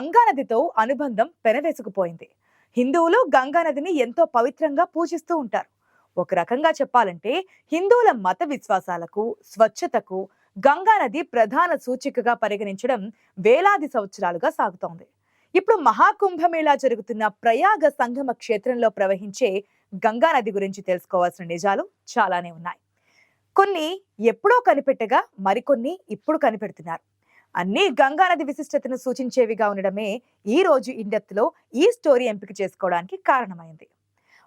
గంగానదితో గంగా నదితో అనుబంధం పెనవేసుకుపోయింది. హిందువులు గంగా నదిని ఎంతో పవిత్రంగా పూజిస్తూ ఉంటారు. ఒక రకంగా చెప్పాలంటే హిందువుల మత విశ్వాసాలకు స్వచ్ఛతకు గంగా నది ప్రధాన సూచికగా పరిగణించడం వేలాది సంవత్సరాలుగా సాగుతోంది. ఇప్పుడు మహాకుంభమేళా జరుగుతున్న ప్రయాగ సంగమ క్షేత్రంలో ప్రవహించే గంగా నది గురించి తెలుసుకోవాల్సిన నిజాలు చాలానే ఉన్నాయి. కొన్ని ఎప్పుడో కనిపెట్టగా మరికొన్ని ఇప్పుడు కనిపెడుతున్నారు. అన్ని గంగా నది విశిష్టతను సూచించేవిగా ఉండడమే ఈ రోజు ఇండెప్త్లో ఈ స్టోరీ ఎంపిక చేసుకోవడానికి కారణమైంది.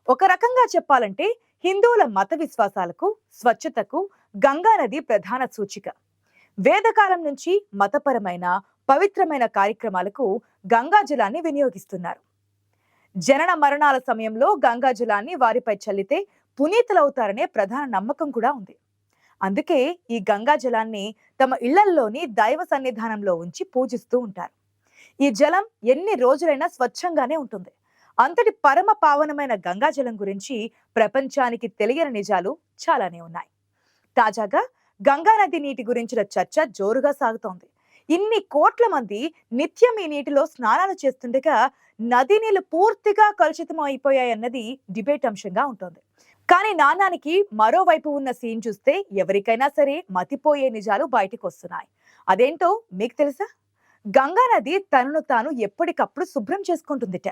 ఒక రకంగా చెప్పాలంటే హిందువుల మత విశ్వాసాలకు స్వచ్ఛతకు గంగా నది ప్రధాన సూచిక. వేదకాలం నుంచి మతపరమైన పవిత్రమైన కార్యక్రమాలకు గంగా జలాన్ని వినియోగిస్తున్నారు. జనన మరణాల సమయంలో గంగా జలాన్ని వారిపై చల్లితే పునీతులవుతారనే ప్రధాన నమ్మకం కూడా ఉంది. అందుకే ఈ గంగా జలాన్ని తమ ఇళ్ళల్లోని దైవ సన్నిధానంలో ఉంచి పూజిస్తూ ఉంటారు. ఈ జలం ఎన్ని రోజులైనా స్వచ్ఛంగానే ఉంటుంది. అంతటి పరమ పావనమైన గంగా జలం గురించి ప్రపంచానికి తెలియని నిజాలు చాలానే ఉన్నాయి. తాజాగా గంగా నది నీటి గురించిన చర్చ జోరుగా సాగుతోంది. ఇన్ని కోట్ల మంది నిత్యం ఈ నీటిలో స్నానాలు చేస్తుండగా నది నీళ్ళు పూర్తిగా కలుషితం అయిపోయాయన్నది డిబేట్ అంశంగా ఉంటుంది. కానీ నాణానికి మరోవైపు ఉన్న సీన్ చూస్తే ఎవరికైనా సరే మతిపోయే నిజాలు బయటకు వస్తున్నాయి అదేంటో మీకు తెలుసా? గంగా నది తనను తాను ఎప్పటికప్పుడు శుభ్రం చేసుకుంటుందిట.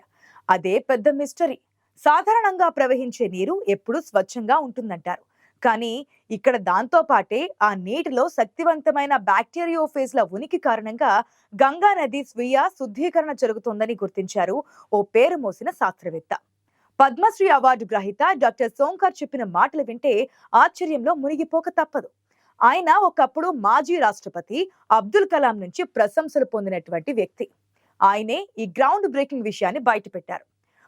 అదే పెద్ద మిస్టరీ. సాధారణంగా ప్రవహించే నీరు ఎప్పుడూ స్వచ్ఛంగా ఉంటుందంటారు. కానీ ఇక్కడ దాంతో పాటే ఆ నీటిలో శక్తివంతమైన బ్యాక్టీరియోఫేజ్ల ఉనికి కారణంగా గంగా నది స్వీయ శుద్ధీకరణ జరుగుతుందని గుర్తించారు ఓ పేరు మోసిన శాస్త్రవేత్త. పద్మశ్రీ అవార్డు గ్రహీత డాక్టర్ సోంకర్ చెప్పిన మాటలు వింటే ఆశ్చర్యంలో మునిగిపోక తప్పదు. ఆయన ఒకప్పుడు మాజీ రాష్ట్రపతి అబ్దుల్ కలాం నుంచి ప్రశంసలు పొందినటువంటి వ్యక్తి. ఆయనే ఈ గ్రౌండ్ బ్రేకింగ్ విషయాన్ని బయటపెట్టారు.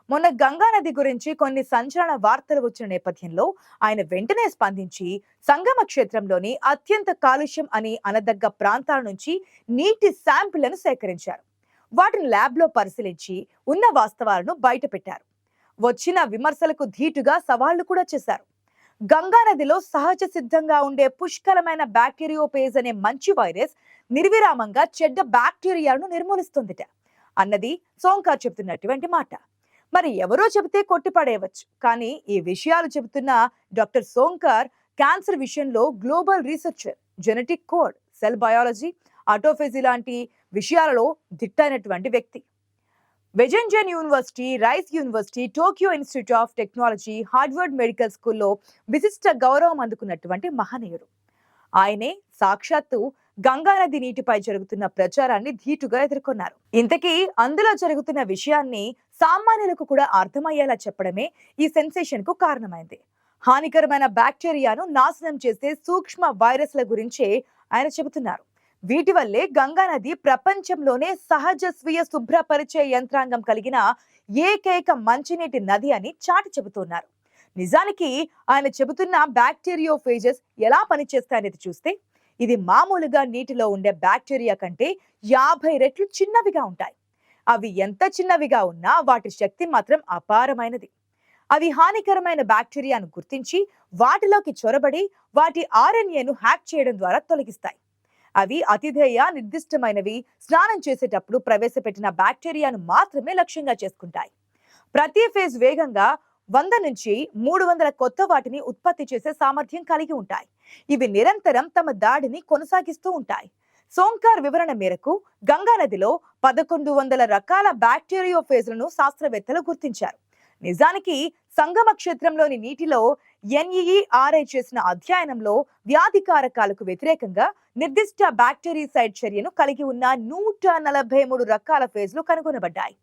మొన్న గంగా నది గురించి కొన్ని సంచలన వార్తలు వచ్చిన నేపథ్యంలో ఆయన వెంటనే స్పందించి సంగమ క్షేత్రంలోని అత్యంత కాలుష్యం అని అనదగ్గ ప్రాంతాల నుంచి నీటి శాంపిళ్ళను సేకరించారు. వాటిని ల్యాబ్లో పరిశీలించి ఉన్న వాస్తవాలను బయటపెట్టారు. వచ్చిన విమర్శలకు ధీటుగా సవాళ్ళు కూడా చేశారు. గంగా నదిలో సహజ సిద్ధంగా ఉండే పుష్కలమైన బ్యాక్టీరియోపేజ్ అనే మంచి వైరస్ నిర్విరామంగా చెడ్డ బ్యాక్టీరియాలను నిర్మూలిస్తుందిట. అన్నది సోంకార్ చెబుతున్నటువంటి మాట. మరి ఎవరో చెబితే కొట్టిపడేయవచ్చు. కానీ ఈ విషయాలు చెబుతున్న డాక్టర్ సోంకార్ క్యాన్సర్ విషయంలో global researcher genetic code cell biology autophagy లాంటి విషయాలలో దిట్టైనటువంటి వ్యక్తి. Wageningen university Rice university Tokyo institute of technology Harvard medical స్కూల్లో విశిష్ట గౌరవం అందుకున్నటువంటి మహనీయుడు. ఆయనే సాక్షాత్తు గంగానది నీటిపై జరుగుతున్న ప్రచారాన్ని ధీటుగా ఎదుర్కొన్నారు. ఇంతకీ అందులో జరుగుతున్న విషయాన్ని సామాన్యులకు కూడా అర్థమయ్యేలా చెప్పడమే ఈ సెన్సేషన్కు కారణమైంది. హానికరమైన బ్యాక్టీరియాను నాశనం చేసే సూక్ష్మ వైరస్ల గురించే ఆయన చెబుతున్నారు. వీటి వల్లే గంగా నది ప్రపంచంలోనే సహజ స్వీయ శుభ్రపరిచే యంత్రాంగం కలిగిన ఏకైక మంచినీటి నది అని చాటి చెబుతున్నారు. నిజానికి ఆయన చెబుతున్న బ్యాక్టీరియోఫేజెస్ ఎలా పనిచేస్తాయనేది చూస్తే ఇది మామూలుగా నీటిలో ఉండే బ్యాక్టీరియా కంటే యాభై రెట్లు చిన్నవిగా ఉంటాయి. అవి ఎంత చిన్నవిగా ఉన్నా వాటి శక్తి మాత్రం అపారమైనది. అవి హానికరమైన బ్యాక్టీరియాను గుర్తించి వాటిలోకి చొరబడి వాటి ఆర్ఎన్ఏను హ్యాక్ చేయడం ద్వారా తొలగిస్తాయి. అవి అతిధేయ నిర్దిష్టమైనవి. స్నానం చేసేటప్పుడు ప్రవేశపెట్టిన బ్యాక్టీరియాను మాత్రమే లక్ష్యంగా చేసుకుంటాయి. ప్రతి ఫేజ్ వేగంగా వంద నుంచి మూడు వందల కొత్త వాటిని ఉత్పత్తి చేసే సామర్థ్యం కలిగి ఉంటాయి. ఇవి నిరంతరం తమ దాడిని కొనసాగిస్తూ ఉంటాయి. సోంకార్ వివరణ మేరకు గంగా నదిలో పదకొండు వందల రకాల బ్యాక్టీరియోఫేజ్లను శాస్త్రవేత్తలు గుర్తించారు. నిజానికి సంగమ క్షేత్రంలోని నీటిలో ఎన్ఈఆర్ఐ చేసిన అధ్యయనంలో వ్యాధి కారకాలకు వ్యతిరేకంగా నిర్దిష్ట బ్యాక్టీరిసైడ్ చర్యను కలిగి ఉన్న నూట నలభై మూడు రకాల ఫేజ్లు కనుగొనబడ్డాయి.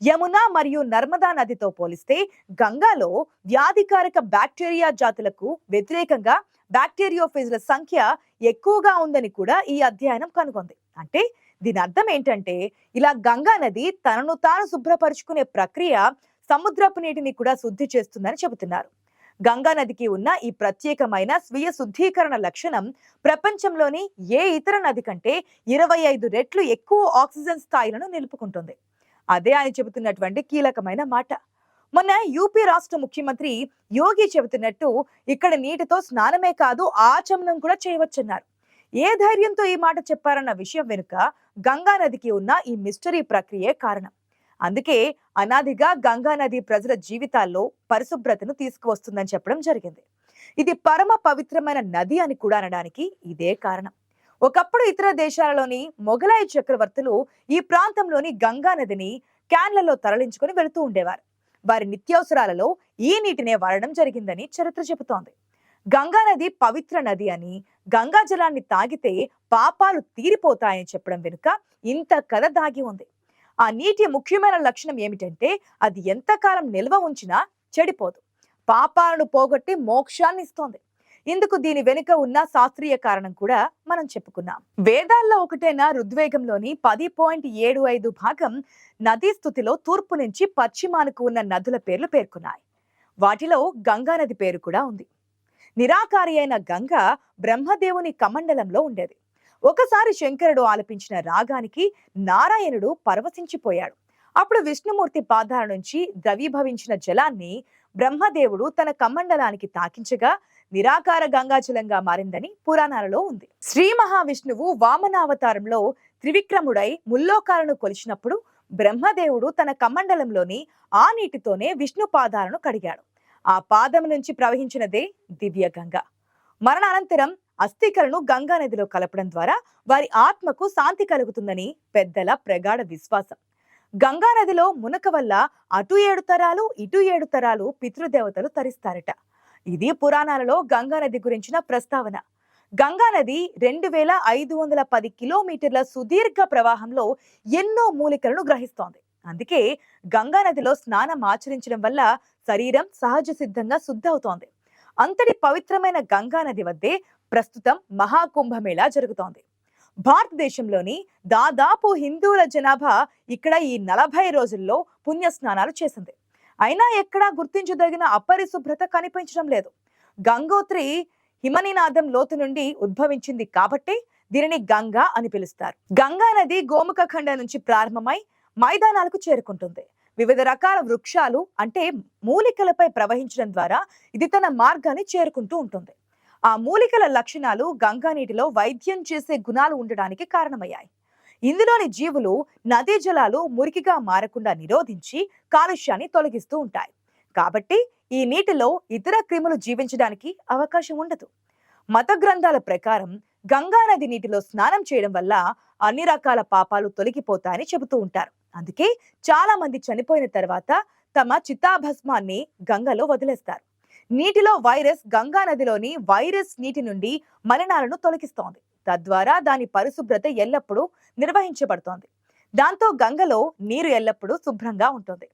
యమున మరియు నర్మదా నదితో పోలిస్తే గంగాలో వ్యాధికారక బ్యాక్టీరియా జాతులకు వ్యతిరేకంగా బ్యాక్టీరియోఫేజ్ల సంఖ్య ఎక్కువగా ఉందని కూడా ఈ అధ్యయనం కనుగొంది. అంటే దీని అర్థం ఏంటంటే ఇలా గంగా నది తనను తాను శుభ్రపరుచుకునే ప్రక్రియ సముద్రపు నీటిని కూడా శుద్ధి చేస్తుందని చెబుతున్నారు. గంగా నదికి ఉన్న ఈ ప్రత్యేకమైన స్వీయ శుద్ధీకరణ లక్షణం ప్రపంచంలోని ఏ ఇతర నది కంటే ఇరవై ఐదు రెట్లు ఎక్కువ ఆక్సిజన్ స్థాయిలను నిలుపుకుంటుంది. అదే ఆయన చెబుతున్నటువంటి కీలకమైన మాట. మొన్న యూపీ రాష్ట్ర ముఖ్యమంత్రి యోగి చెబుతున్నట్టు ఇక్కడ నీటితో స్నానమే కాదు ఆచమనం కూడా చేయవచ్చన్నారు. ఏ ధైర్యంతో ఈ మాట చెప్పారన్న విషయం వెనుక గంగా నదికి ఉన్న ఈ మిస్టరీ ప్రక్రియే కారణం. అందుకే అనాదిగా గంగా నది ప్రజల జీవితాల్లో పరిశుభ్రతను తీసుకువస్తుందని చెప్పడం జరిగింది. ఇది పరమ పవిత్రమైన నది అని కూడా అనడానికి ఇదే కారణం. ఒకప్పుడు ఇతర దేశాలలోని మొఘలాయి చక్రవర్తులు ఈ ప్రాంతంలోని గంగా నదిని క్యాన్లలో తరలించుకొని వెళుతూ ఉండేవారు. వారి నిత్యావసరాలలో ఈ నీటినే వాడడం జరిగిందని చరిత్ర చెబుతోంది. గంగా నది పవిత్ర నది అని గంగా జలాన్ని తాగితే పాపాలు తీరిపోతాయని చెప్పడం వెనుక ఇంత కథ దాగి ఉంది. ఆ నీటి ముఖ్యమైన లక్షణం ఏమిటంటే అది ఎంతకాలం నిల్వ ఉంచినా చెడిపోదు. పాపాలను పోగొట్టి మోక్షాన్ని ఇస్తోంది ఇందుకు దీని వెనుక ఉన్న శాస్త్రీయ కారణం కూడా మనం చెప్పుకున్నాం. వేదాల్లో ఒకటైన ఋద్వేగంలోని పది పాయింట్ ఏడు ఐదు భాగం నదీ స్థుతిలో తూర్పు నుంచి పశ్చిమానికి ఉన్న నదుల పేర్లు పేర్కొన్నాయి. వాటిలో గంగా నది పేరు కూడా ఉంది. నిరాకారి అయిన గంగ బ్రహ్మదేవుని కమండలంలో ఉండేది. ఒకసారి శంకరుడు ఆలపించిన రాగానికి నారాయణుడు పరవశించిపోయాడు. అప్పుడు విష్ణుమూర్తి పాదాల నుంచి ద్రవీభవించిన జలాన్ని బ్రహ్మదేవుడు తన కమండలానికి తాకించగా నిరాకార గంగాజలంగా మారిందని పురాణాలలో ఉంది. శ్రీ మహావిష్ణువు వామనావతారంలో త్రివిక్రముడై ముల్లోకాలను కొలిచినప్పుడు బ్రహ్మదేవుడు తన కమండలంలోని ఆ నీటితోనే విష్ణు పాదాలను కడిగాడు. ఆ పాదం నుంచి ప్రవహించినదే దివ్య గంగ మరణానంతరం అస్థికలను గంగా నదిలో కలపడం ద్వారా వారి ఆత్మకు శాంతి కలుగుతుందని పెద్దల ప్రగాఢ విశ్వాసం. గంగా నదిలో మునక వల్ల అటు ఏడు తరాలు ఇటు ఏడు తరాలు పితృదేవతలు తరిస్తారట. ఇది పురాణాలలో గంగా నది గురించిన ప్రస్తావన. గంగా నది రెండు వేల ఐదు వందల పది కిలోమీటర్ల సుదీర్ఘ ప్రవాహంలో ఎన్నో మూలికలను గ్రహిస్తోంది. అందుకే గంగా నదిలో స్నానం ఆచరించడం వల్ల శరీరం సహజ సిద్ధంగా శుద్ధవుతోంది. అంతటి పవిత్రమైన గంగా నది వద్దే ప్రస్తుతం మహాకుంభమేళా జరుగుతోంది. భారతదేశంలోని దాదాపు హిందువుల జనాభా ఇక్కడ ఈ నలభై రోజుల్లో పుణ్య స్నానాలు చేసింది. అయినా ఎక్కడా గుర్తించదగిన అపరిశుభ్రత కనిపించడం లేదు. గంగోత్రి హిమనినాదం లోతు నుండి ఉద్భవించింది కాబట్టి దీనిని గంగా అని పిలుస్తారు. గంగా నది గోముఖ ఖండ నుంచి ప్రారంభమై మైదానాలకు చేరుకుంటుంది. వివిధ రకాల వృక్షాలు అంటే మూలికలపై ప్రవహించడం ద్వారా ఇది తన మార్గాన్ని చేరుకుంటూ ఉంటుంది. ఆ మూలికల లక్షణాలు గంగా నీటిలో వైద్యం చేసే గుణాలు ఉండడానికి కారణమయ్యాయి. ఇందులోని జీవులు నదీ జలాలు మురికిగా మారకుండా నిరోధించి కాలుష్యాన్ని తొలగిస్తూ ఉంటాయి. కాబట్టి ఈ నీటిలో ఇతర క్రిములు జీవించడానికి అవకాశం ఉండదు. మత గ్రంథాల ప్రకారం గంగా నది నీటిలో స్నానం చేయడం వల్ల అన్ని రకాల పాపాలు తొలగిపోతాయని చెబుతూ ఉంటారు. అందుకే చాలా మంది చనిపోయిన తర్వాత తమ చిత్తాభస్మాన్ని గంగలో వదిలేస్తారు. నీటిలో వైరస్ గంగా నదిలోని వైరస్ నీటి నుండి మలినాలను తొలగిస్తోంది. తద్వారా దాని పరిశుభ్రత ఎల్లప్పుడూ నిర్వహించబడుతోంది. దాంతో గంగలో నీరు ఎల్లప్పుడూ శుభ్రంగా ఉంటుంది.